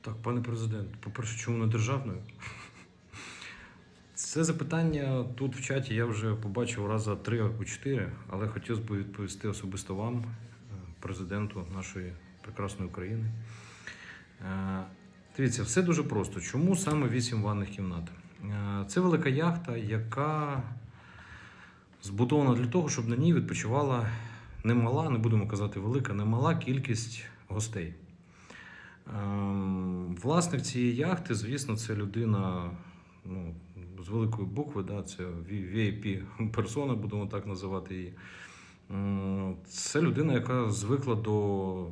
Так, пане президент, по-перше, чому не державною? Це запитання тут в чаті я вже побачив раза три або чотири, але хотів би відповісти особисто вам, е, президенту нашої прекрасної України. Е, Дивіться, все дуже просто. Чому саме 8 ванних кімнат? Е, Це велика яхта, яка збудована для того, щоб на ній відпочивала немала, не будемо казати велика, немала кількість гостей. Ем, Власник цієї яхти, звісно, це людина ну, з великої букви, да, це VIP персона, будемо так називати її. Це людина, яка звикла до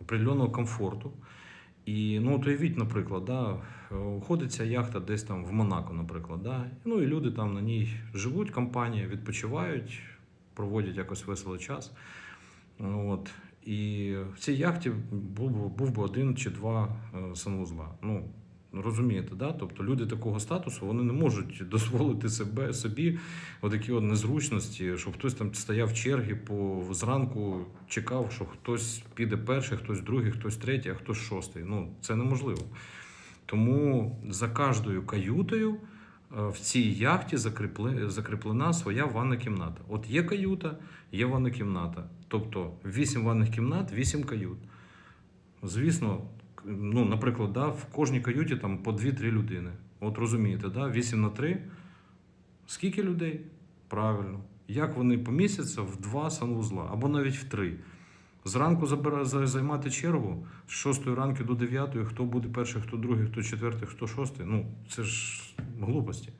определеного комфорту. І ну, от уявіть, наприклад, да, уходить ця яхта десь там в Монако, наприклад. Да, ну і люди там на ній живуть, компанія, відпочивають, проводять якось веселий час. От. І в цій яхті був, був би один чи два е, санвузла. Ну, розумієте, да? Тобто люди такого статусу вони не можуть дозволити себе собі отакі от незручності, щоб хтось там стояв в черги по зранку, чекав, що хтось піде перший, хтось другий, хтось третій, а хтось шостий. Ну, це неможливо. Тому за кожною каютою в цій яхті закріплена своя ванна кімната. От є каюта, є ванна кімната. Тобто 8 ванних кімнат, 8 кают. Звісно, ну, наприклад, да, в кожній каюті там по 2-3 людини. От розумієте, да, 8 на 3. Скільки людей? Правильно. Як вони помістяться в два санвузла або навіть в три. Зранку займати чергу з 6 ранку до 9, хто буде перший, хто другий, хто четвертий, хто шостий. Ну, це ж глупості.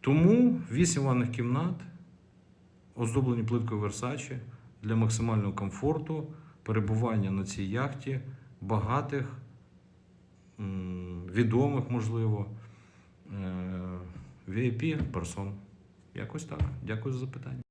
Тому 8 ванних кімнат, оздоблені плиткою Версачі для максимального комфорту, перебування на цій яхті багатих, відомих, можливо, е, VIP персон. Якось так. Дякую за запитання.